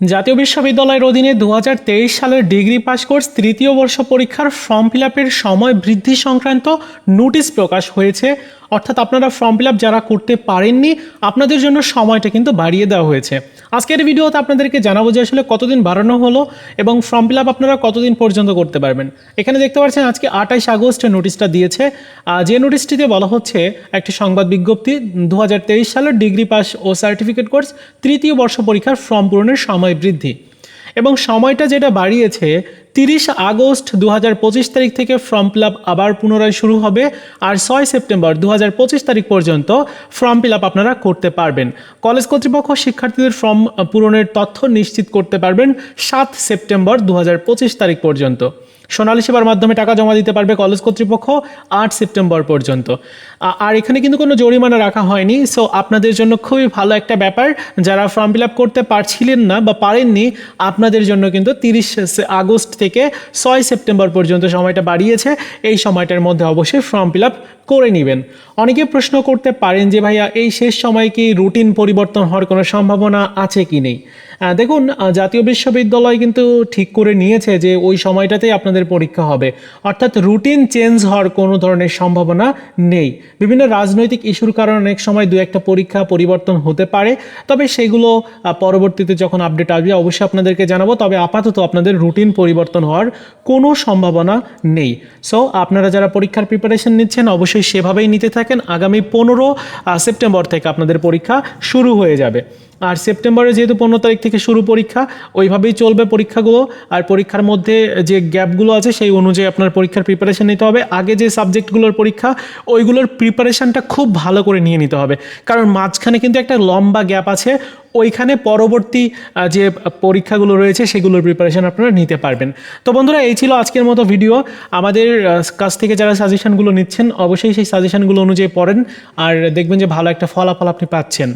জাতীয় বিশ্ববিদ্যালয়ের অধীনে দু হাজার তেইশ সালের ডিগ্রি পাস কোর্স তৃতীয় বর্ষ পরীক্ষার ফর্ম ফিল সময় বৃদ্ধি সংক্রান্ত নোটিশ প্রকাশ হয়েছে। অর্থাৎ আপনারা ফর্ম ফিল যারা করতে পারেননি, আপনাদের জন্য সময়টা কিন্তু বাড়িয়ে দেওয়া হয়েছে। আজকের ভিডিওতে আপনাদেরকে জানাব যে আসলে কতদিন বাড়ানো হলো এবং ফর্ম ফিল আপ আপনারা কতদিন পর্যন্ত করতে পারবেন। এখানে দেখতে পাচ্ছেন আজকে আঠাইশ আগস্ট নোটিশটা দিয়েছে। যে নোটিশটিতে বলা হচ্ছে, একটি সংবাদ বিজ্ঞপ্তি দু হাজার তেইশ সালের ডিগ্রি পাস ও সার্টিফিকেট কোর্স তৃতীয় বর্ষ পরীক্ষার ফর্ম পূরণের সময় বৃদ্ধি। এবং সময়টা যেটা বাড়িয়েছে, তিরিশ আগস্ট দু পঁচিশ তারিখ থেকে ফর্ম ফিল আবার পুনরায় শুরু হবে আর ছয় সেপ্টেম্বর দু পঁচিশ তারিখ পর্যন্ত ফর্ম ফিল আপ আপনারা করতে পারবেন। কলেজ কর্তৃপক্ষ শিক্ষার্থীদের ফর্ম পূরণের তথ্য নিশ্চিত করতে পারবেন সাত সেপ্টেম্বর দু পঁচিশ তারিখ পর্যন্ত। সোনালী সেবার মাধ্যমে টাকা জমা দিতে পারবে কলেজ কর্তৃপক্ষ আট সেপ্টেম্বর পর্যন্ত। আর এখানে কিন্তু কোনো জরিমানা রাখা হয়নি সো আপনাদের জন্য খুবই ভালো একটা ব্যাপার। যারা ফর্ম ফিল আপ করতে পারছিলেন না বা পারেননি, আপনাদের জন্য কিন্তু তিরিশ আগস্ট থেকে ছয় সেপ্টেম্বর পর্যন্ত সময়টা বাড়িয়েছে। এই সময়টার মধ্যে অবশ্যই ফর্ম ফিল আপ করে নেবেন। অনেকে প্রশ্ন করতে পারেন যে, ভাইয়া, এই শেষ সময় কি রুটিন পরিবর্তন হওয়ার কোনো সম্ভাবনা আছে কি নেই? দেখুন জাতীয় বিশ্ববিদ্যালয় কিন্তু ঠিক করে নিয়েছে যে, ওই সময়টাতেই আপনাদের পরীক্ষা হবে। অর্থাৎ রুটিন চেঞ্জ হওয়ার কোনো ধরনের সম্ভাবনা নেই। বিভিন্ন রাজনৈতিক ইস্যুর কারণে অনেক সময় দু একটা পরীক্ষা পরিবর্তন হতে পারে। তবে সেগুলো পরবর্তীতে যখন আপডেট আসবে, অবশ্যই আপনাদেরকে জানাব। তবে আপাতত আপনাদের রুটিন পরিবর্তন হওয়ার কোনো সম্ভাবনা নেই। সো, আপনারা যারা পরীক্ষার প্রিপারেশন নিচ্ছেন, অবশ্যই সেভাবেই নিতে থাকেন। আগামী পনেরো সেপ্টেম্বর থেকে আপনাদের পরীক্ষা শুরু হয়ে যাবে। আর সেপ্টেম্বরে যেহেতু পনেরো তারিখ থেকে শুরু পরীক্ষা, ওইভাবেই চলবে পরীক্ষাগুলো। আর পরীক্ষার মধ্যে যে গ্যাপগুলো আছে, সেই অনুযায়ী আপনার পরীক্ষার প্রিপারেশন নিতে হবে। আগে যে সাবজেক্টগুলোর পরীক্ষা, ওইগুলোর প্রিপারেশানটা খুব ভালো করে নিয়ে নিতে হবে। কারণ মাঝখানে কিন্তু একটা লম্বা গ্যাপ আছে। ওইখানে পরবর্তী যে পরীক্ষাগুলো রয়েছে, সেগুলোর প্রিপারেশন আপনারা নিতে পারবেন। তো বন্ধুরা, এই ছিল আজকের মতো ভিডিও আমাদের কাছ থেকে যারা সাজেশনগুলো নিচ্ছেন, অবশ্যই সেই সাজেশনগুলো অনুযায়ী পড়েন। আর দেখবেন যে ভালো একটা ফলাফল আপনি পাচ্ছেন।